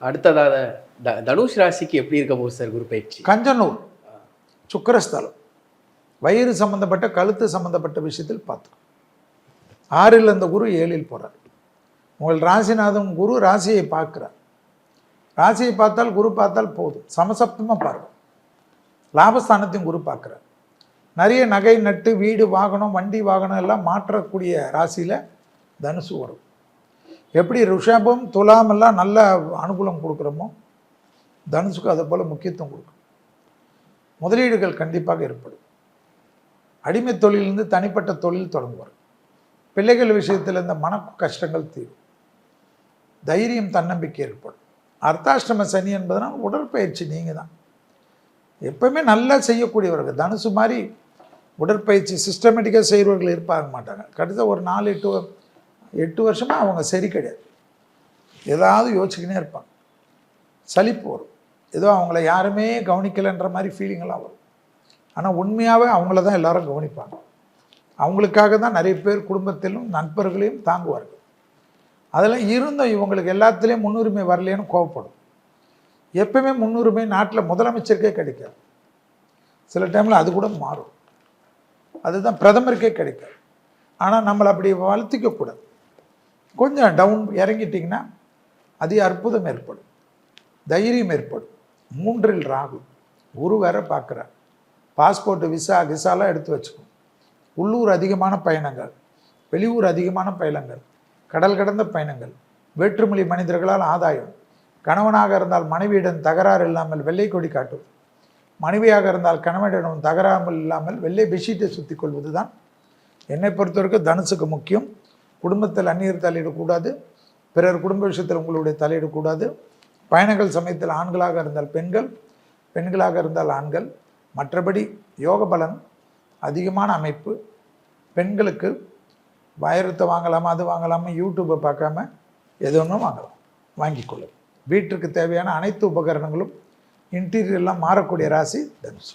அடுத்ததாக த- தனுஷ் ராசிக்கு எப்படி இருக்க போகுது சார் குரு பயிற்சி கஞ்சனூர் சுக்கரஸ்தலம். வயிறு சம்பந்தப்பட்ட கழுத்து சம்பந்தப்பட்ட விஷயத்தில் பார்த்துக்கோ ஆறில் அந்த குரு ஏழில் போகிறார் உங்கள் ராசிநாதன் குரு ராசியை பார்க்குறார். ராசியை பார்த்தால் குரு பார்த்தால் போதும். சமசப்தமாக பாருங்கள் லாபஸ்தானத்தையும் குரு பார்க்குறார். நிறைய நகை நட்டு வீடு வாகனம் வண்டி வாகனம் எல்லாம் மாற்றக்கூடிய ராசியில் தனுசு வரும். எப்படி ரிஷபம் துலாம் எல்லாம் நல்ல அனுகூலம் கொடுக்குறோமோ தனுசுக்கு அதை போல் முக்கியத்துவம் கொடுக்கும். முதலீடுகள் கண்டிப்பாக ஏற்படும். அடிமை தொழிலிருந்து தனிப்பட்ட தொழில் தொடங்குவார். பிள்ளைகள் விஷயத்தில் இந்த மன கஷ்டங்கள் தீரும். தைரியம் தன்னம்பிக்கை ஏற்படும். அர்த்தாஷ்டம சனி என்பதனால் உடற்பயிற்சி நீங்கள் தான் எப்பவுமே நல்லா செய்யக்கூடியவர்கள். தனுசு மாதிரி உடற்பயிற்சி சிஸ்டமேட்டிக்காக செய்கிறவர்கள் இருப்பாக மாட்டாங்க. கடைசி ஒரு நாலு எட்டு எட்டு வருஷமாக அவங்க சரி கிடையாது. ஏதாவது யோசிச்சுக்கினே இருப்பாங்க. சலிப்பு வரும். ஏதோ அவங்கள யாருமே கவனிக்கலைன்ற மாதிரி ஃபீலிங்கெல்லாம் வரும். ஆனால் உண்மையாகவே அவங்கள தான் எல்லாரும் கவனிப்பாங்க. அவங்களுக்காக தான் நிறைய பேர் குடும்பத்திலும் நண்பர்களையும் தாங்குவார்கள். அதெல்லாம் இருந்தும் இவங்களுக்கு எல்லாத்துலேயும் முன்னுரிமை வரலையேன்னு கோவப்படும். எப்பயுமே முன்னுரிமை நாட்டில் முதலமைச்சருக்கே கிடைக்காது. சில டைமில் அது கூட மாறும். அதுதான் பிரதமருக்கே கிடைக்காது. ஆனால் நம்மளை அப்படி வளர்த்திக்கக்கூடாது. கொஞ்சம் டவுன் இறங்கிட்டிங்கன்னா அதிக அற்புதம் ஏற்படும். தைரியம் ஏற்படும். மூன்றில் ராகு. குரு வேற பார்க்குறார். பாஸ்போர்ட்டு விசா விசாலாம் எடுத்து வச்சுக்கணும் உள்ளூர் அதிகமான பயணங்கள் வெளியூர் அதிகமான பயணங்கள் கடல் கடந்த பயணங்கள் வேற்றுமொழி மனிதர்களால் ஆதாயம். கணவனாக இருந்தால் மனைவியிடம் தகராறு இல்லாமல் வெள்ளை கொடி காட்டும். மனைவியாக இருந்தால் கணவனிடம் தகராமல் இல்லாமல் வெள்ளை பெட்ஷீட்டை சுற்றி கொள்வது தான் என்னை பொறுத்தவரைக்கும் தனுசுக்கு முக்கியம். குடும்பத்தில் அந்நியர் தலையிடக்கூடாது. பிறர் குடும்ப விஷயத்தில் உங்களுடைய தலையிடக்கூடாது. பயணங்கள் சமயத்தில் ஆண்களாக இருந்தால் பெண்கள் பெண்களாக இருந்தால் ஆண்கள். மற்றபடி யோக பலன் அதிகமான அமைப்பு. பெண்களுக்கு வயரத்தை வாங்கலாமா அது வாங்கலாமா யூடியூப்பை பார்க்காம எது ஒன்றும் வாங்கலாம் வாங்கிக்கொள்ளும் வீட்டிற்கு தேவையான அனைத்து உபகரணங்களும் இன்டீரியர்லாம் மாறக்கூடிய ராசி தனுசு.